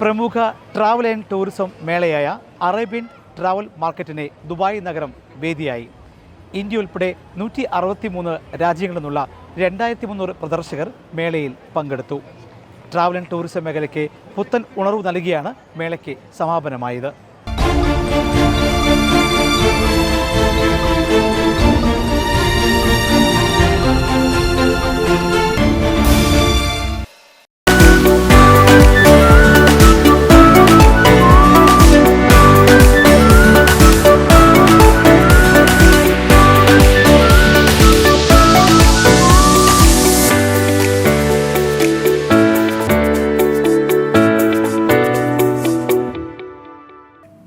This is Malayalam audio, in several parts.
പ്രമുഖ ട്രാവൽ ആൻഡ് ടൂറിസം മേളയായ അറേബ്യൻ ട്രാവൽ മാർക്കറ്റിനെ ദുബായ് നഗരം വേദിയായി. ഇന്ത്യ ഉൾപ്പെടെ നൂറ്റി അറുപത്തി മൂന്ന് രാജ്യങ്ങളിൽ നിന്നുള്ള രണ്ടായിരത്തി മുന്നൂറ് പ്രദർശകർ മേളയിൽ പങ്കെടുത്തു. ട്രാവൽ ആൻഡ് ടൂറിസം മേഖലയ്ക്ക് പുത്തൻ ഉണർവ് നൽകിയാണ് മേളയ്ക്ക് സമാപനമായത്.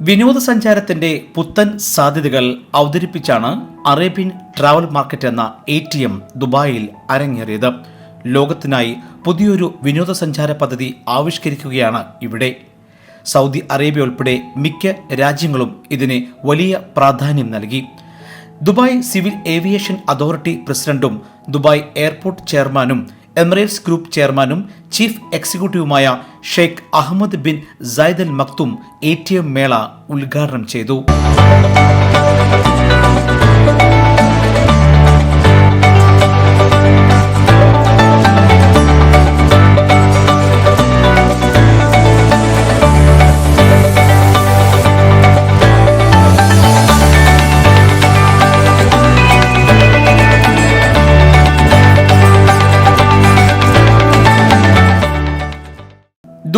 വിനോദസഞ്ചാരത്തിന്റെ പുത്തൻ സാധ്യതകൾ അവതരിപ്പിച്ചാണ് അറേബ്യൻ ട്രാവൽ മാർക്കറ്റ് എന്ന എ ടി എം ദുബായിൽ അരങ്ങേറിയത്. ലോകത്തിനായി പുതിയൊരു വിനോദസഞ്ചാര പദ്ധതി ആവിഷ്കരിക്കുകയാണ് ഇവിടെ. സൗദി അറേബ്യ ഉൾപ്പെടെ മിക്ക രാജ്യങ്ങളും ഇതിന് വലിയ പ്രാധാന്യം നൽകി. ദുബായ് സിവിൽ ഏവിയേഷൻ അതോറിറ്റി പ്രസിഡന്റും ദുബായ് എയർപോർട്ട് ചെയർമാനും എമിറേറ്റ്സ് ഗ്രൂപ്പ് ചെയർമാനും chief എക്സിക്യൂട്ടീവുമായ Sheikh Ahmed bin Saeed Al Maktoum M മേള ഉദ്ഘാടനം ചെയ്തു.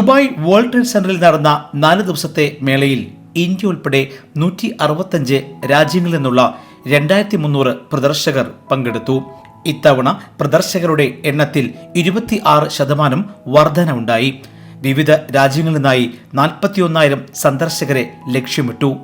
ദുബായ് വേൾഡ് ട്രേഡ് സെന്ററിൽ നടന്ന നാല് ദിവസത്തെ മേളയിൽ ഇന്ത്യ ഉൾപ്പെടെ നൂറ്റി അറുപത്തഞ്ച് രാജ്യങ്ങളിൽ നിന്നുള്ള രണ്ടായിരത്തി മുന്നൂറ് പ്രദർശകർ പങ്കെടുത്തു. ഇത്തവണ പ്രദർശകരുടെ എണ്ണത്തിൽ ഇരുപത്തി ആറ് ശതമാനം വർധനവുണ്ടായി. വിവിധ രാജ്യങ്ങളിൽ നിന്നായി നാൽപ്പത്തിയൊന്നായിരം സന്ദർശകരെ ലക്ഷ്യമിട്ടു.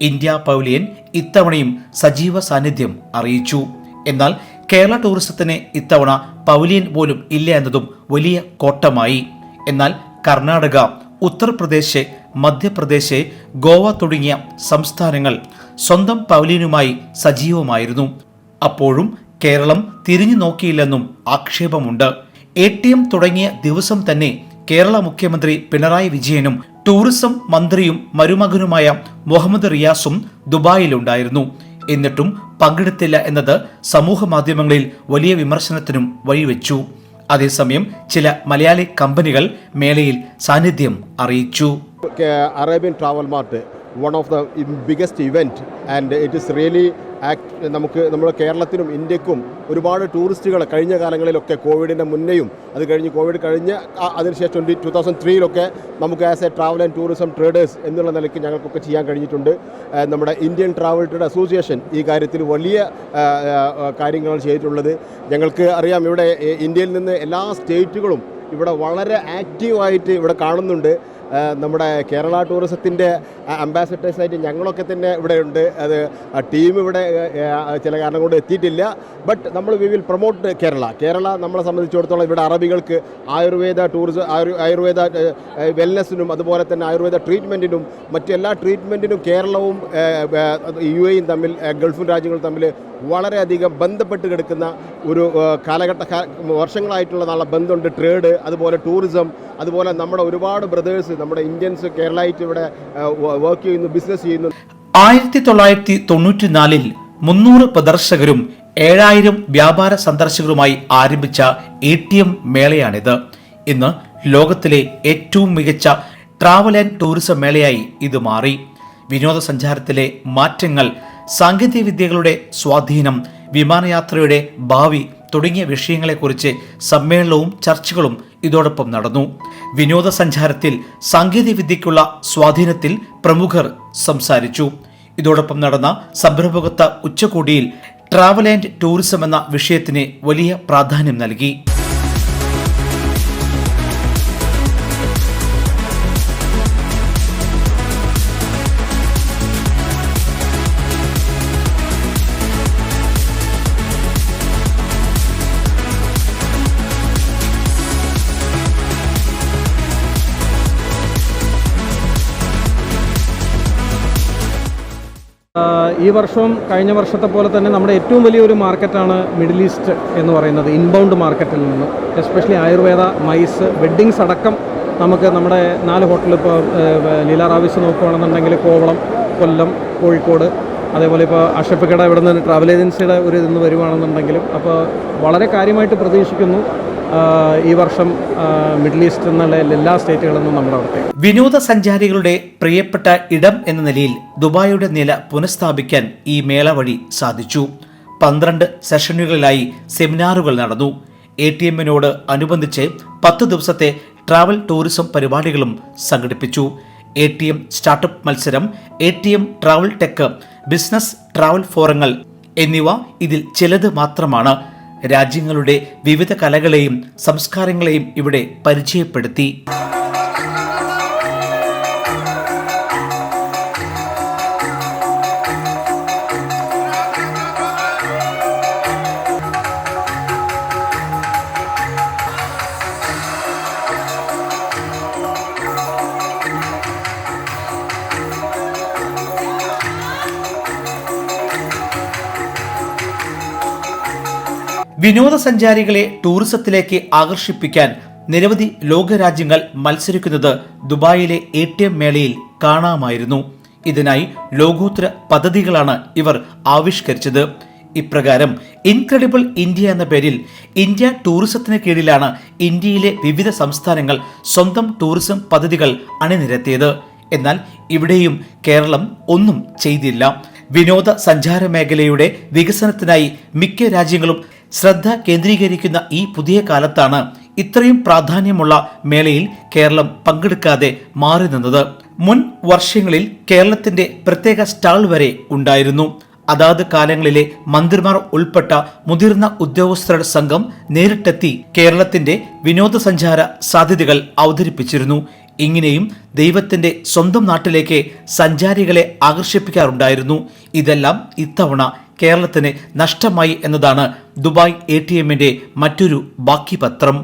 ഇന്ത്യ പൗലിയൻ ഇത്തവണയും സജീവ സാന്നിധ്യം അറിയിച്ചു. എന്നാൽ കേരള ടൂറിസത്തിന് ഇത്തവണ പൗലിയൻ പോലും ഇല്ല എന്നതും വലിയ കോട്ടമായി. എന്നാൽ കർണാടക ഉത്തർപ്രദേശ് മധ്യപ്രദേശ് ഗോവ തുടങ്ങിയ സംസ്ഥാനങ്ങൾ സ്വന്തം പൗലിനുമായി സജീവമായിരുന്നു. അപ്പോഴും കേരളം തിരിഞ്ഞു നോക്കിയില്ലെന്നും ആക്ഷേപമുണ്ട്. എ ടി എം തുടങ്ങിയ ദിവസം തന്നെ കേരള മുഖ്യമന്ത്രി പിണറായി വിജയനും ടൂറിസം മന്ത്രിയും മരുമകനുമായ മുഹമ്മദ് റിയാസും ദുബായിലുണ്ടായിരുന്നു. എന്നിട്ടും പങ്കെടുത്തില്ല എന്നത് സമൂഹ മാധ്യമങ്ങളിൽ വലിയ വിമർശനത്തിനും വഴിവെച്ചു. അതേസമയം ചില മലയാളി കമ്പനികൾ മേളയിൽ സാന്നിധ്യം അറിയിച്ചു. Arabian travel mart one of the biggest event and it is really act നമുക്ക് നമ്മുടെ കേരളത്തിനും ഇന്ത്യക്കും ഒരുപാട് ടൂറിസ്റ്റുകൾ കഴിഞ്ഞ കാലങ്ങളിലൊക്കെ കോവിഡിന്റെ മുന്നേയും അത് കഴിഞ്ഞ് കോവിഡ് കഴിഞ്ഞ് അതിനുശേഷം ട്വന്റി ടു തൗസൻഡ് ത്രീയിലൊക്കെ നമുക്ക് as a travel and tourism traders എന്നുള്ള നിലയ്ക്ക് ഞങ്ങൾക്കൊക്കെ ചെയ്യാൻ കഴിഞ്ഞിട്ടുണ്ട്. നമ്മുടെ ഇന്ത്യൻ ട്രാവൽ ട്രേഡ് അസോസിയേഷൻ ഈ കാര്യത്തിൽ വലിയ കാര്യങ്ങളാണ് ചെയ്തിട്ടുള്ളത്. ഞങ്ങൾക്ക് അറിയാം ഇവിടെ ഇന്ത്യയിൽ നിന്ന് എല്ലാ സ്റ്റേറ്റുകളും ഇവിടെ വളരെ ആക്റ്റീവായിട്ട് ഇവിടെ കാണുന്നുണ്ട്. നമ്മുടെ കേരള ടൂറിസത്തിന്റെ അംബാസഡേഴ്സായിട്ട് ഞങ്ങളൊക്കെ തന്നെ ഇവിടെ ഉണ്ട് അത് ടീം ഇവിടെ ചില കാരണം കൊണ്ട് എത്തിയിട്ടില്ല. ബട്ട് നമ്മൾ we will promote Kerala. Kerala നമ്മളെ സംബന്ധിച്ചിടത്തോളം ഇവിടെ അറബികൾക്ക് ആയുർവേദ ടൂറിസം ആയുർവേദ വെൽനെസ്സിനും അതുപോലെ തന്നെ ആയുർവേദ ട്രീറ്റ്മെന്റിനും മറ്റെല്ലാ ട്രീറ്റ്മെന്റിനും കേരളവും യു എയും തമ്മിൽ ഗൾഫും രാജ്യങ്ങളും തമ്മിൽ വളരെയധികം ബന്ധപ്പെട്ട് കിടക്കുന്ന ഒരു കാലഘട്ട വർഷങ്ങളായിട്ടുള്ള നല്ല ബന്ധമുണ്ട്. ട്രേഡ് അതുപോലെ ടൂറിസം അതുപോലെ നമ്മുടെ ഒരുപാട് ബ്രദേഴ്സ് നമ്മുടെ ഇന്ത്യൻസ് കേരളായിട്ട് ഇവിടെ വർക്ക് ചെയ്യുന്നു ബിസിനസ് ചെയ്യുന്നു ആയിരത്തി തൊള്ളായിരത്തി തൊണ്ണൂറ്റിനാലിൽ മുന്നൂറ് പ്രദർശകരും ഏഴായിരം വ്യാപാര സന്ദർശകരുമായി ആരംഭിച്ച എ ടി എം മേളയാണിത്. ഇന്ന് ലോകത്തിലെ ഏറ്റവും മികച്ച ട്രാവൽ ആൻഡ് ടൂറിസം മേളയായി ഇത് മാറി. വിനോദസഞ്ചാരത്തിലെ മാറ്റങ്ങൾ സാങ്കേതിക വിദ്യകളുടെ സ്വാധീനം വിമാനയാത്രയുടെ ഭാവി തുടങ്ങിയ വിഷയങ്ങളെക്കുറിച്ച് സമ്മേളനവും ചർച്ചകളും ഇതോടൊപ്പം നടന്നു. വിനോദസഞ്ചാരത്തിൽ സാങ്കേതികവിദ്യയ്ക്കുള്ള സ്വാധീനത്തിൽ പ്രമുഖർ സംസാരിച്ചു. ഇതോടൊപ്പം നടന്ന സംരംഭകത്വ ഉച്ചകോടിയിൽ ട്രാവൽ ആൻഡ് ടൂറിസം എന്ന വിഷയത്തിന് വലിയ പ്രാധാന്യം നൽകി. ഈ വർഷവും കഴിഞ്ഞ വർഷത്തെ പോലെ തന്നെ നമ്മുടെ ഏറ്റവും വലിയൊരു മാർക്കറ്റാണ് മിഡിൽ ഈസ്റ്റ് എന്ന് പറയുന്നത് ഇൻബൗണ്ട് മാർക്കറ്റിൽ നിന്ന്. എസ്പെഷ്യലി ആയുർവേദ മൈസ് വെഡ്ഡിങ്സ് അടക്കം നമുക്ക് നമ്മുടെ നാല് ഹോട്ടലിൽ ഇപ്പോൾ ലീല റാവിസ് നോക്കുകയാണെന്നുണ്ടെങ്കിൽ കോവളം കൊല്ലം കോഴിക്കോട് അതേപോലെ ഇപ്പോൾ അഷഫിക്കട ഇവിടെ നിന്ന് ട്രാവൽ ഏജൻസിയുടെ ഒരു ഇന്ന് വരുവാണെന്നുണ്ടെങ്കിലും അപ്പോൾ വളരെ കാര്യമായിട്ട് പ്രതീക്ഷിക്കുന്നു. ഈ വർഷം മിഡിൽ ഈസ്റ്റ് എന്നുള്ള എല്ലാ സ്റ്റേറ്റുകളിൽ നിന്നും നമ്മുടെ അവിടുത്തെ. വിനോദസഞ്ചാരികളുടെ പ്രിയപ്പെട്ട ഇടം എന്ന നിലയിൽ ദുബായിയുടെ നില പുനഃസ്ഥാപിക്കാൻ ഈ മേള വഴി സാധിച്ചു. പന്ത്രണ്ട് സെഷനുകളിലായി സെമിനാറുകൾ നടന്നു. എ ടി എമ്മിനോട് അനുബന്ധിച്ച് പത്ത് ദിവസത്തെ ട്രാവൽ ടൂറിസം പരിപാടികളും സംഘടിപ്പിച്ചു. എ ടി എം സ്റ്റാർട്ടപ്പ് മത്സരം A T M travel tech business travel ഫോറങ്ങൾ എന്നിവ ഇതിൽ ചിലത് മാത്രമാണ്. രാജ്യങ്ങളുടെ വിവിധ കലകളെയും സംസ്കാരങ്ങളെയും ഇവിടെ പരിചയപ്പെടുത്തി. വിനോദസഞ്ചാരികളെ ടൂറിസത്തിലേക്ക് ആകർഷിപ്പിക്കാൻ നിരവധി ലോകരാജ്യങ്ങൾ മത്സരിക്കുന്നത് ദുബായിലെ എ ടി എം മേളയിൽ കാണാമായിരുന്നു. ഇതിനായി ലോകോത്തര പദ്ധതികളാണ് ഇവർ ആവിഷ്കരിച്ചത്. ഇപ്രകാരം ഇൻക്രെഡിബിൾ ഇന്ത്യ എന്ന പേരിൽ ഇന്ത്യ ടൂറിസത്തിന് കീഴിലാണ് ഇന്ത്യയിലെ വിവിധ സംസ്ഥാനങ്ങൾ സ്വന്തം ടൂറിസം പദ്ധതികൾ അണിനിരത്തിയത്. എന്നാൽ ഇവിടെയും കേരളം ഒന്നും ചെയ്തില്ല. വിനോദ സഞ്ചാര മേഖലയുടെ വികസനത്തിനായി മിക്ക രാജ്യങ്ങളും ശ്രദ്ധ കേന്ദ്രീകരിക്കുന്ന ഈ പുതിയ കാലത്താണ് ഇത്രയും പ്രാധാന്യമുള്ള മേളയിൽ കേരളം പങ്കെടുക്കാതെ മാറി നിന്നത്. മുൻ വർഷങ്ങളിൽ കേരളത്തിന്റെ പ്രത്യേക സ്റ്റാൾ വരെ ഉണ്ടായിരുന്നു. അതാത് കാലങ്ങളിലെ മന്ത്രിമാർ ഉൾപ്പെട്ട മുതിർന്ന ഉദ്യോഗസ്ഥരുടെ സംഘം നേരിട്ടെത്തി കേരളത്തിന്റെ വിനോദസഞ്ചാര സാധ്യതകൾ അവതരിപ്പിച്ചിരുന്നു. ഇങ്ങനെയും ദൈവത്തിന്റെ സ്വന്തം നാട്ടിലേക്ക് സഞ്ചാരികളെ ആകർഷിപ്പിക്കാറുണ്ടായിരുന്നു. ഇതെല്ലാം ഇത്തവണ കേരളത്തിന് നഷ്ടമായി എന്നതാണ് ദുബായ് എ ടി മറ്റൊരു ബാക്കി പത്രം